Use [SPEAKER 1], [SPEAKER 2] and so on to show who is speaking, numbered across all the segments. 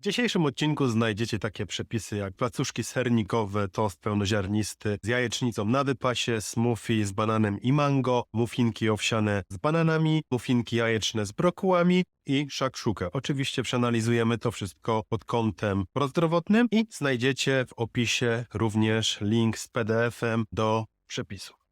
[SPEAKER 1] W dzisiejszym odcinku znajdziecie takie przepisy jak placuszki sernikowe, tost pełnoziarnisty z jajecznicą na wypasie, smoothie z bananem i mango, muffinki owsiane z bananami, muffinki jajeczne z brokułami i szakszukę. Oczywiście przeanalizujemy to wszystko pod kątem prozdrowotnym i znajdziecie w opisie również link z PDF-em do przepisu.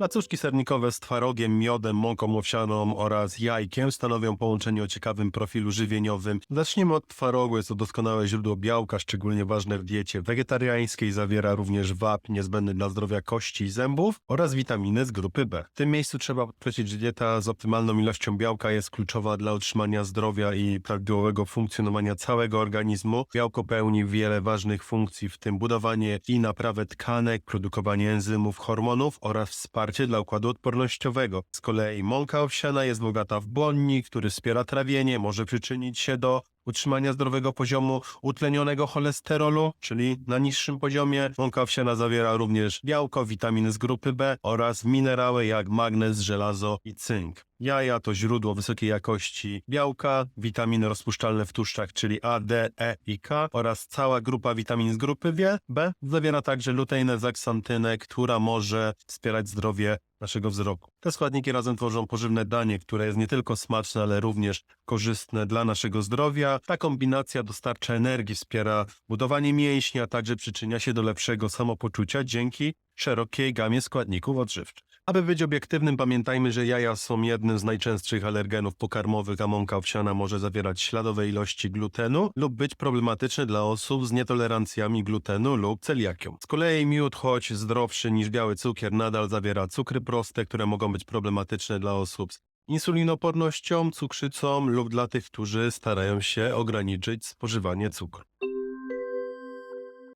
[SPEAKER 1] Placuszki sernikowe z twarogiem, miodem, mąką owsianą oraz jajkiem stanowią połączenie o ciekawym profilu żywieniowym. Zaczniemy od twarogu, jest to doskonałe źródło białka, szczególnie ważne w diecie wegetariańskiej. Zawiera również wapń niezbędny dla zdrowia kości i zębów oraz witaminy z grupy B. W tym miejscu trzeba podkreślić, że dieta z optymalną ilością białka jest kluczowa dla utrzymania zdrowia i prawidłowego funkcjonowania całego organizmu. Białko pełni wiele ważnych funkcji, w tym budowanie i naprawę tkanek, produkowanie enzymów, hormonów oraz wsparcie dla układu odpornościowego. Z kolei mąka owsiana jest bogata w błonnik, który wspiera trawienie, może przyczynić się do utrzymania zdrowego poziomu utlenionego cholesterolu, czyli na niższym poziomie. Mąka owsiana zawiera również białko, witaminy z grupy B oraz minerały jak magnez, żelazo i cynk. Jaja to źródło wysokiej jakości białka, witaminy rozpuszczalne w tłuszczach, czyli A, D, E i K oraz cała grupa witamin z grupy B. Zawiera także luteinę, zaksantynę, która może wspierać zdrowie naszego wzroku. Te składniki razem tworzą pożywne danie, które jest nie tylko smaczne, ale również korzystne dla naszego zdrowia. Ta kombinacja dostarcza energii, wspiera budowanie mięśni, a także przyczynia się do lepszego samopoczucia dzięki szerokiej gamie składników odżywczych. Aby być obiektywnym, pamiętajmy, że jaja są jednym z najczęstszych alergenów pokarmowych, a mąka owsiana może zawierać śladowe ilości glutenu lub być problematyczny dla osób z nietolerancjami glutenu lub celiakią. Z kolei miód, choć zdrowszy niż biały cukier, nadal zawiera cukry proste, które mogą być problematyczne dla osób z insulinopornością, cukrzycą lub dla tych, którzy starają się ograniczyć spożywanie cukru.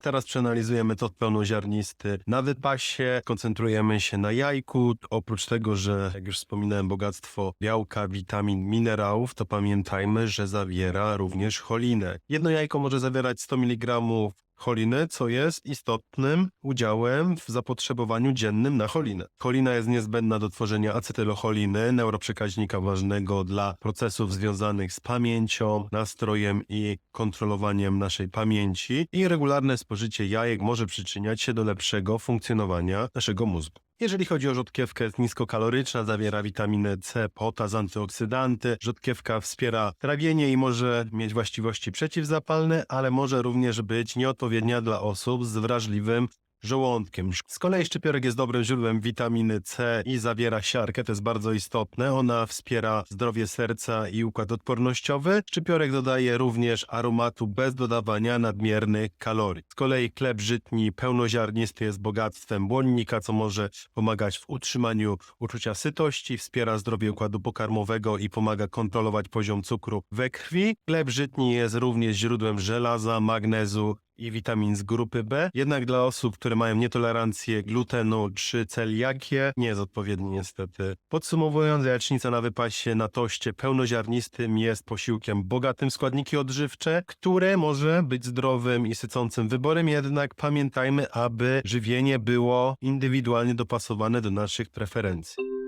[SPEAKER 1] Teraz przeanalizujemy to pełnoziarnisty na wypasie, koncentrujemy się na jajku. Oprócz tego, że jak już wspominałem, bogactwo białka, witamin, minerałów, to pamiętajmy, że zawiera również cholinę. Jedno jajko może zawierać 100 mg choliny, co jest istotnym udziałem w zapotrzebowaniu dziennym na cholinę. Cholina jest niezbędna do tworzenia acetylocholiny, neuroprzekaźnika ważnego dla procesów związanych z pamięcią, nastrojem i kontrolowaniem naszej pamięci i regularne spożycie jajek może przyczyniać się do lepszego funkcjonowania naszego mózgu. Jeżeli chodzi o rzodkiewkę, jest niskokaloryczna, zawiera witaminę C, potas, antyoksydanty. Rzodkiewka wspiera trawienie i może mieć właściwości przeciwzapalne, ale może również być nieodpowiednia dla osób z wrażliwym żołądkiem. Z kolei szczypiorek jest dobrym źródłem witaminy C i zawiera siarkę, to jest bardzo istotne. Ona wspiera zdrowie serca i układ odpornościowy. Szczypiorek dodaje również aromatu bez dodawania nadmiernych kalorii. Z kolei chleb żytni pełnoziarnisty jest bogactwem błonnika, co może pomagać w utrzymaniu uczucia sytości, wspiera zdrowie układu pokarmowego i pomaga kontrolować poziom cukru we krwi. Chleb żytni jest również źródłem żelaza, magnezu i witamin z grupy B. Jednak dla osób, które mają nietolerancję glutenu czy celiakię, nie jest odpowiedni niestety. Podsumowując, jajecznica na wypasie na toście pełnoziarnistym jest posiłkiem bogatym w składniki odżywcze, które może być zdrowym i sycącym wyborem, jednak pamiętajmy, aby żywienie było indywidualnie dopasowane do naszych preferencji.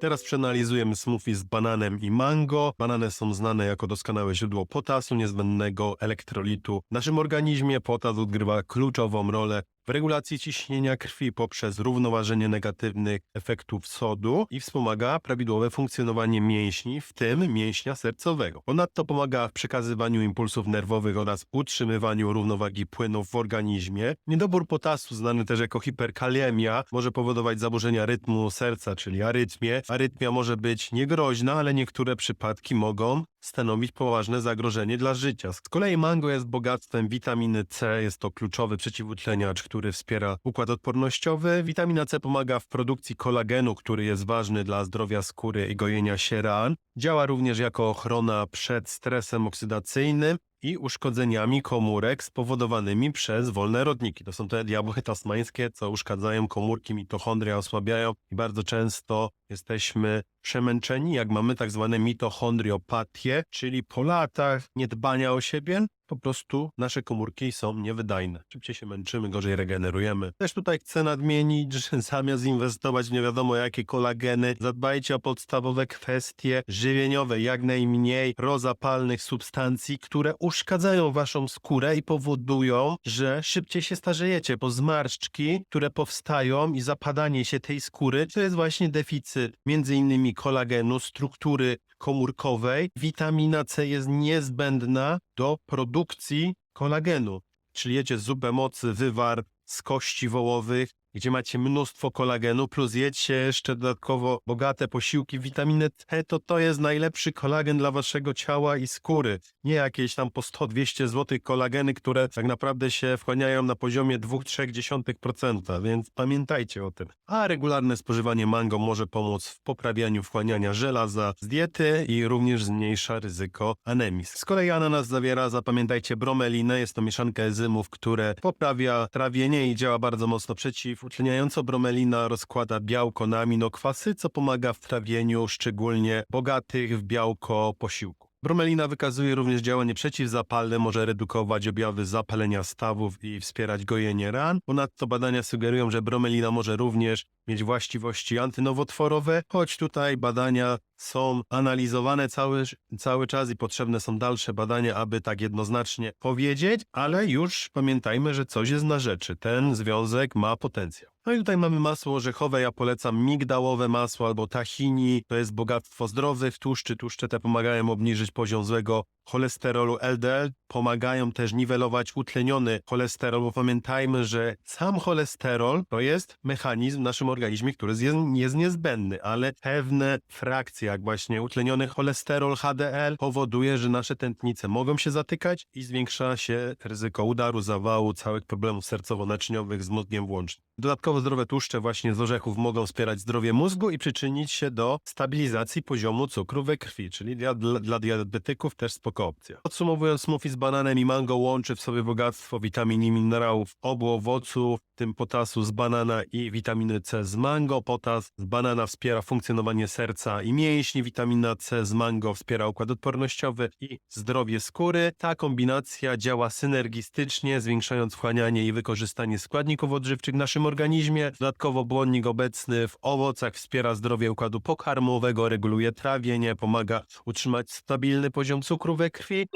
[SPEAKER 1] Teraz przeanalizujemy smoothie z bananem i mango. Banany są znane jako doskonałe źródło potasu, niezbędnego elektrolitu. W naszym organizmie potas odgrywa kluczową rolę regulacji ciśnienia krwi poprzez równoważenie negatywnych efektów sodu i wspomaga prawidłowe funkcjonowanie mięśni, w tym mięśnia sercowego. Ponadto pomaga w przekazywaniu impulsów nerwowych oraz utrzymywaniu równowagi płynów w organizmie. Niedobór potasu, znany też jako hiperkalemia, może powodować zaburzenia rytmu serca, czyli arytmię. Arytmia może być niegroźna, ale niektóre przypadki mogą stanowić poważne zagrożenie dla życia. Z kolei mango jest bogactwem witaminy C, jest to kluczowy przeciwutleniacz, który wspiera układ odpornościowy. Witamina C pomaga w produkcji kolagenu, który jest ważny dla zdrowia skóry i gojenia się ran. Działa również jako ochrona przed stresem oksydacyjnym i uszkodzeniami komórek spowodowanymi przez wolne rodniki. To są te diabły tasmańskie, co uszkadzają komórki mitochondria, osłabiają i bardzo często jesteśmy przemęczeni, jak mamy tak zwane mitochondriopatię, czyli po latach niedbania o siebie po prostu nasze komórki są niewydajne. Szybciej się męczymy, gorzej regenerujemy. Też tutaj chcę nadmienić, że zamiast inwestować w nie wiadomo jakie kolageny, zadbajcie o podstawowe kwestie żywieniowe, jak najmniej rozapalnych substancji, które uszkadzają waszą skórę i powodują, że szybciej się starzejecie, bo zmarszczki, które powstają i zapadanie się tej skóry, to jest właśnie deficyt między innymi kolagenu, struktury komórkowej. Witamina C jest niezbędna do produkcji kolagenu. Czyli jecie zupę mocy, wywar z kości wołowych, gdzie macie mnóstwo kolagenu, plus jedzcie jeszcze dodatkowo bogate posiłki witaminę C, to to jest najlepszy kolagen dla waszego ciała i skóry. Nie jakieś tam po 100-200 zł kolageny, które tak naprawdę się wchłaniają na poziomie 2-3%, więc pamiętajcie o tym. A regularne spożywanie mango może pomóc w poprawianiu wchłaniania żelaza z diety i również zmniejsza ryzyko anemii. Z kolei ananas zawiera, zapamiętajcie, bromelinę. Jest to mieszanka enzymów, które poprawia trawienie i działa bardzo mocno przeciw Utleniająco bromelina rozkłada białko na aminokwasy, co pomaga w trawieniu szczególnie bogatych w białko posiłku. Bromelina wykazuje również działanie przeciwzapalne, może redukować objawy zapalenia stawów i wspierać gojenie ran. Ponadto badania sugerują, że bromelina może również mieć właściwości antynowotworowe, choć tutaj badania są analizowane cały, cały czas i potrzebne są dalsze badania, aby tak jednoznacznie powiedzieć, ale już pamiętajmy, że coś jest na rzeczy. Ten związek ma potencjał. No i tutaj mamy masło orzechowe, ja polecam migdałowe masło albo tahini, to jest bogactwo zdrowych tłuszczy, tłuszcze te pomagają obniżyć poziom złego cholesterolu. LDL, pomagają też niwelować utleniony cholesterol, bo pamiętajmy, że sam cholesterol to jest mechanizm w naszym organizmie, który jest, jest niezbędny, ale pewne frakcje, jak właśnie utleniony cholesterol HDL powoduje, że nasze tętnice mogą się zatykać i zwiększa się ryzyko udaru, zawału, całych problemów sercowo-naczyniowych z mózgiem włącznie. Dodatkowo zdrowe tłuszcze właśnie z orzechów mogą wspierać zdrowie mózgu i przyczynić się do stabilizacji poziomu cukru we krwi, czyli dla, dla, diabetyków też spoko opcja. Podsumowując, smoothie z bananem i mango łączy w sobie bogactwo witamin i minerałów obu owoców, w tym potasu z banana i witaminy C z mango. Potas z banana wspiera funkcjonowanie serca i mięśni, witamina C z mango wspiera układ odpornościowy i zdrowie skóry. Ta kombinacja działa synergistycznie, zwiększając wchłanianie i wykorzystanie składników odżywczych w naszym organizmie. Dodatkowo błonnik obecny w owocach wspiera zdrowie układu pokarmowego, reguluje trawienie, pomaga utrzymać stabilny poziom cukru we krwi.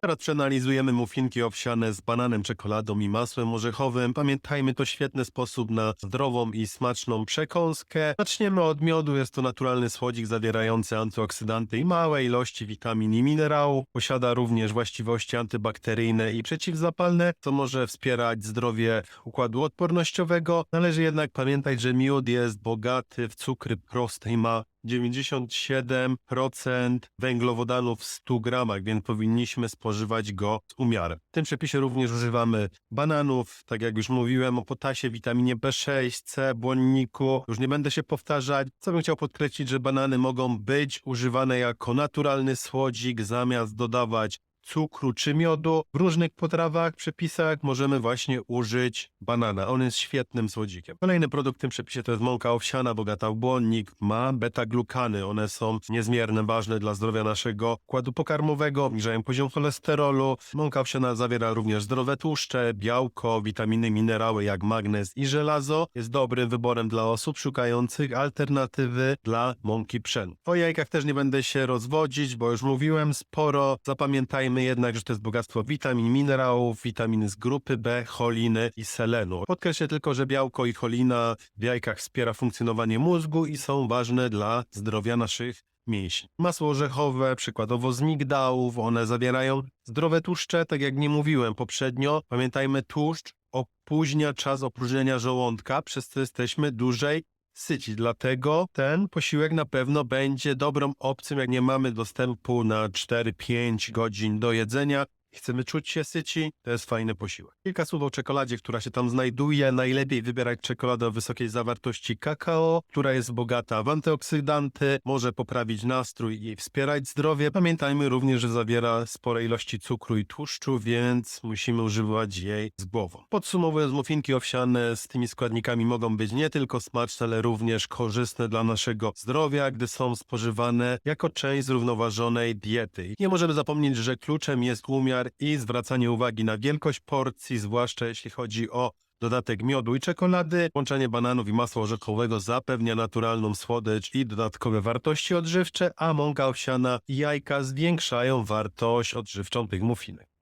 [SPEAKER 1] Teraz przeanalizujemy muffinki owsiane z bananem, czekoladą i masłem orzechowym. Pamiętajmy, to świetny sposób na zdrową i smaczną przekąskę. Zaczniemy od miodu. Jest to naturalny słodzik zawierający antyoksydanty i małe ilości witamin i minerałów. Posiada również właściwości antybakteryjne i przeciwzapalne, co może wspierać zdrowie układu odpornościowego. Należy jednak pamiętać, że miód jest bogaty w cukry proste i ma 97% węglowodanów w 100 gramach, więc powinniśmy spożywać go z umiarem. W tym przepisie również używamy bananów, tak jak już mówiłem o potasie, witaminie B6, C, błonniku. Już nie będę się powtarzać. Co bym chciał podkreślić, że banany mogą być używane jako naturalny słodzik, zamiast dodawać cukru czy miodu. W różnych potrawach, przepisach możemy właśnie użyć banana. On jest świetnym słodzikiem. Kolejny produkt w tym przepisie to jest mąka owsiana, bogata w błonnik, ma beta-glukany. One są niezmiernie ważne dla zdrowia naszego układu pokarmowego, obniżają poziom cholesterolu. Mąka owsiana zawiera również zdrowe tłuszcze, białko, witaminy, minerały jak magnez i żelazo. Jest dobrym wyborem dla osób szukających alternatywy dla mąki pszennej. O jajkach też nie będę się rozwodzić, bo już mówiłem sporo. Zapamiętajmy jednak, że to jest bogactwo witamin, minerałów, witaminy z grupy B, choliny i selenu. Podkreślę tylko, że białko i cholina w jajkach wspiera funkcjonowanie mózgu i są ważne dla zdrowia naszych mięśni. Masło orzechowe, przykładowo z migdałów, one zawierają zdrowe tłuszcze, tak jak nie mówiłem poprzednio. Pamiętajmy, tłuszcz opóźnia czas opróżnienia żołądka, przez co jesteśmy dłużej syci. Dlatego ten posiłek na pewno będzie dobrą opcją, jak nie mamy dostępu na 4-5 godzin do jedzenia. Chcemy czuć się syci, to jest fajny posiłek. Kilka słów o czekoladzie, która się tam znajduje. Najlepiej wybierać czekoladę o wysokiej zawartości kakao, która jest bogata w antyoksydanty, może poprawić nastrój i wspierać zdrowie. Pamiętajmy również, że zawiera spore ilości cukru i tłuszczu, więc musimy używać jej z głową. Podsumowując, muffinki owsiane z tymi składnikami mogą być nie tylko smaczne, ale również korzystne dla naszego zdrowia, gdy są spożywane jako część zrównoważonej diety. Nie możemy zapomnieć, że kluczem jest umiar i zwracanie uwagi na wielkość porcji, zwłaszcza jeśli chodzi o dodatek miodu i czekolady. Łączenie bananów i masła orzechowego zapewnia naturalną słodycz i dodatkowe wartości odżywcze, a mąka owsiana i jajka zwiększają wartość odżywczą tych muffinek.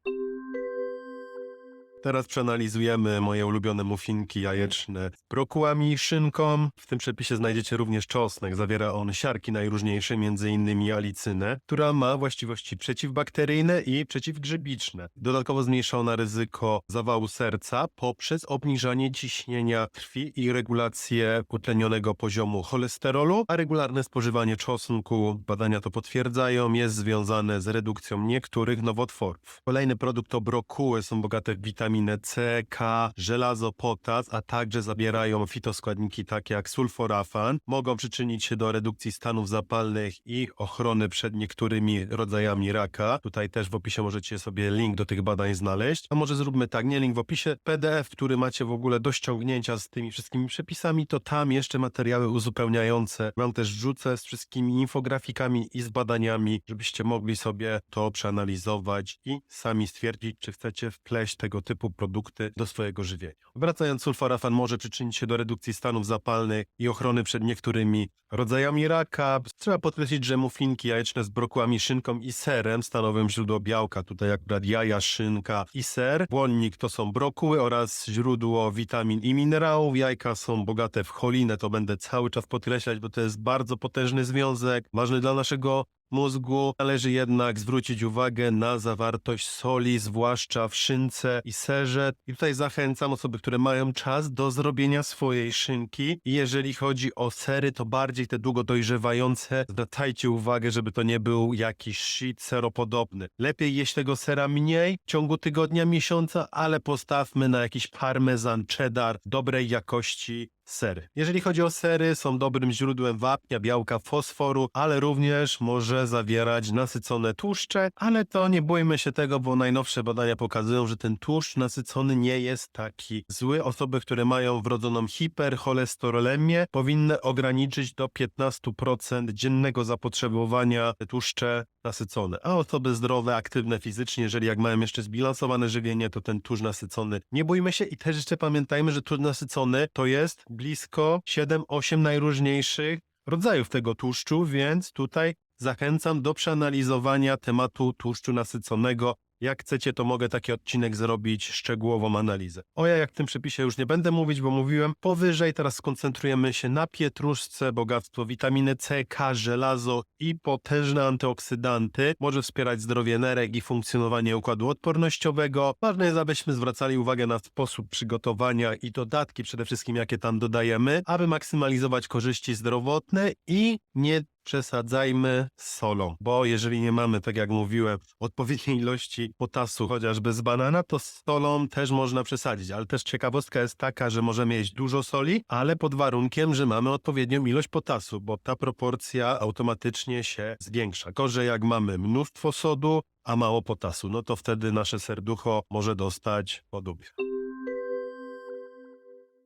[SPEAKER 1] Teraz przeanalizujemy moje ulubione muffinki jajeczne z brokułami i szynką. W tym przepisie znajdziecie również czosnek. Zawiera on siarki najróżniejsze, m.in. alicynę, która ma właściwości przeciwbakteryjne i przeciwgrzybiczne. Dodatkowo zmniejsza ona ryzyko zawału serca poprzez obniżanie ciśnienia krwi i regulację utlenionego poziomu cholesterolu, a regularne spożywanie czosnku, badania to potwierdzają, jest związane z redukcją niektórych nowotworów. Kolejny produkt to brokuły, są bogate w witaminę C, K, żelazo, potas, a także zawierają fitoskładniki takie jak sulforafan. Mogą przyczynić się do redukcji stanów zapalnych i ochrony przed niektórymi rodzajami raka. Tutaj też w opisie możecie sobie link do tych badań znaleźć. A może zróbmy tak, nie link w opisie, PDF, który macie w ogóle do ściągnięcia z tymi wszystkimi przepisami, to tam jeszcze materiały uzupełniające wam też rzucę z wszystkimi infografikami i z badaniami, żebyście mogli sobie to przeanalizować i sami stwierdzić, czy chcecie wpleść tego typu produkty do swojego żywienia. Wracając, sulforafan może przyczynić się do redukcji stanów zapalnych i ochrony przed niektórymi rodzajami raka. Trzeba podkreślić, że muffinki jajeczne z brokułami, szynką i serem stanowią źródło białka. Tutaj akurat jaja, szynka i ser. Błonnik to są brokuły oraz źródło witamin i minerałów. Jajka są bogate w cholinę, to będę cały czas podkreślać, bo to jest bardzo potężny związek, ważny dla naszego mózgu. Należy jednak zwrócić uwagę na zawartość soli, zwłaszcza w szynce i serze. I tutaj zachęcam osoby, które mają czas do zrobienia swojej szynki. Jeżeli chodzi o sery, to bardziej te długo dojrzewające. Zwracajcie uwagę, żeby to nie był jakiś shit seropodobny. Lepiej jeść tego sera mniej w ciągu tygodnia, miesiąca, ale postawmy na jakiś parmezan, cheddar dobrej jakości sery. Jeżeli chodzi o sery, są dobrym źródłem wapnia, białka, fosforu, ale również może zawierać nasycone tłuszcze, ale to nie bójmy się tego, bo najnowsze badania pokazują, że ten tłuszcz nasycony nie jest taki zły. Osoby, które mają wrodzoną hipercholesterolemię, powinny ograniczyć do 15% dziennego zapotrzebowania tłuszcze nasycone. A osoby zdrowe, aktywne fizycznie, jeżeli jak mają jeszcze zbilansowane żywienie, to ten tłuszcz nasycony nie bójmy się i też jeszcze pamiętajmy, że tłuszcz nasycony to jest blisko 7-8 najróżniejszych rodzajów tego tłuszczu, więc tutaj zachęcam do przeanalizowania tematu tłuszczu nasyconego. Jak chcecie, to mogę taki odcinek zrobić, szczegółową analizę. O ja jak w tym przepisie już nie będę mówić, bo mówiłem powyżej. Teraz skoncentrujemy się na pietruszce, bogactwo witaminy C, K, żelazo i potężne antyoksydanty. Może wspierać zdrowie nerek i funkcjonowanie układu odpornościowego. Ważne jest, abyśmy zwracali uwagę na sposób przygotowania i dodatki przede wszystkim, jakie tam dodajemy, aby maksymalizować korzyści zdrowotne i nie przesadzajmy z solą, bo jeżeli nie mamy, tak jak mówiłem, odpowiedniej ilości potasu, chociażby z banana, to z solą też można przesadzić, ale też ciekawostka jest taka, że możemy jeść dużo soli, ale pod warunkiem, że mamy odpowiednią ilość potasu, bo ta proporcja automatycznie się zwiększa. Gorzej jak mamy mnóstwo sodu, a mało potasu, no to wtedy nasze serducho może dostać po.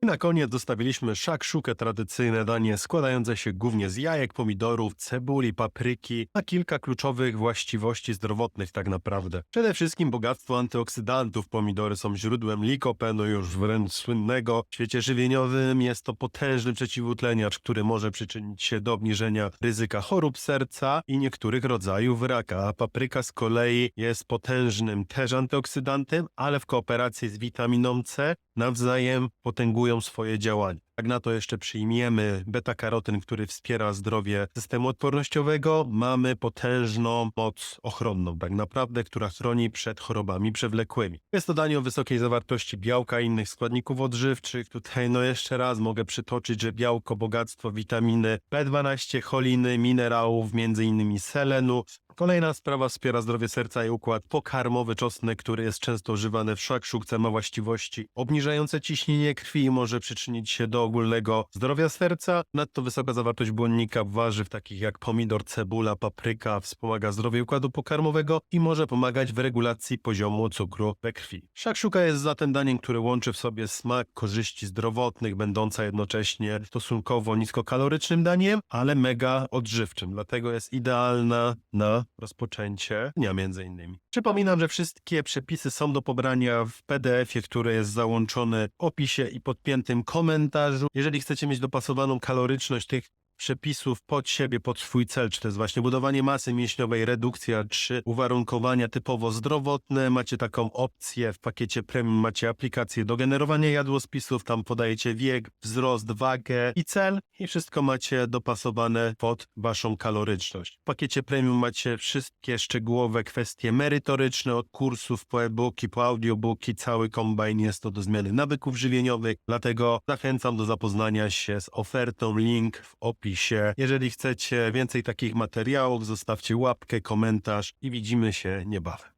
[SPEAKER 1] Na koniec dostawiliśmy szakszukę, tradycyjne danie składające się głównie z jajek, pomidorów, cebuli, papryki, a kilka kluczowych właściwości zdrowotnych tak naprawdę. Przede wszystkim bogactwo antyoksydantów. Pomidory są źródłem likopenu już wręcz słynnego. W świecie żywieniowym jest to potężny przeciwutleniacz, który może przyczynić się do obniżenia ryzyka chorób serca i niektórych rodzajów raka. A papryka z kolei jest potężnym też antyoksydantem, ale w kooperacji z witaminą C nawzajem potęgują swoje działanie. Jak na to jeszcze przyjmiemy beta-karotyn, który wspiera zdrowie systemu odpornościowego, mamy potężną moc ochronną, tak naprawdę, która chroni przed chorobami przewlekłymi. Jest to danie o wysokiej zawartości białka i innych składników odżywczych. Tutaj no jeszcze raz mogę przytoczyć, że białko, bogactwo witaminy B12, choliny, minerałów, innymi selenu. Kolejna sprawa wspiera zdrowie serca i układ pokarmowy. Czosnek, który jest często używany w szakszukce, ma właściwości obniżające ciśnienie krwi i może przyczynić się do ogólnego zdrowia serca. Nadto wysoka zawartość błonnika w warzyw takich jak pomidor, cebula, papryka wspomaga zdrowie układu pokarmowego i może pomagać w regulacji poziomu cukru we krwi. Szakszuka jest zatem daniem, które łączy w sobie smak korzyści zdrowotnych, będąca jednocześnie stosunkowo niskokalorycznym daniem, ale mega odżywczym. Dlatego jest idealna na rozpoczęcie dnia między innymi. Przypominam, że wszystkie przepisy są do pobrania w PDF-ie, który jest załączony w opisie i podpiętym komentarzu. Jeżeli chcecie mieć dopasowaną kaloryczność tych przepisów pod siebie, pod swój cel, czy to jest właśnie budowanie masy mięśniowej, redukcja, czy uwarunkowania typowo zdrowotne, macie taką opcję w pakiecie premium, macie aplikację do generowania jadłospisów, tam podajecie wiek, wzrost, wagę i cel i wszystko macie dopasowane pod waszą kaloryczność. W pakiecie premium macie wszystkie szczegółowe kwestie merytoryczne od kursów po e-booki, po audiobooki, cały kombajn jest to do zmiany nawyków żywieniowych, dlatego zachęcam do zapoznania się z ofertą, link w opisie. Jeżeli chcecie więcej takich materiałów, zostawcie łapkę, komentarz i widzimy się niebawem.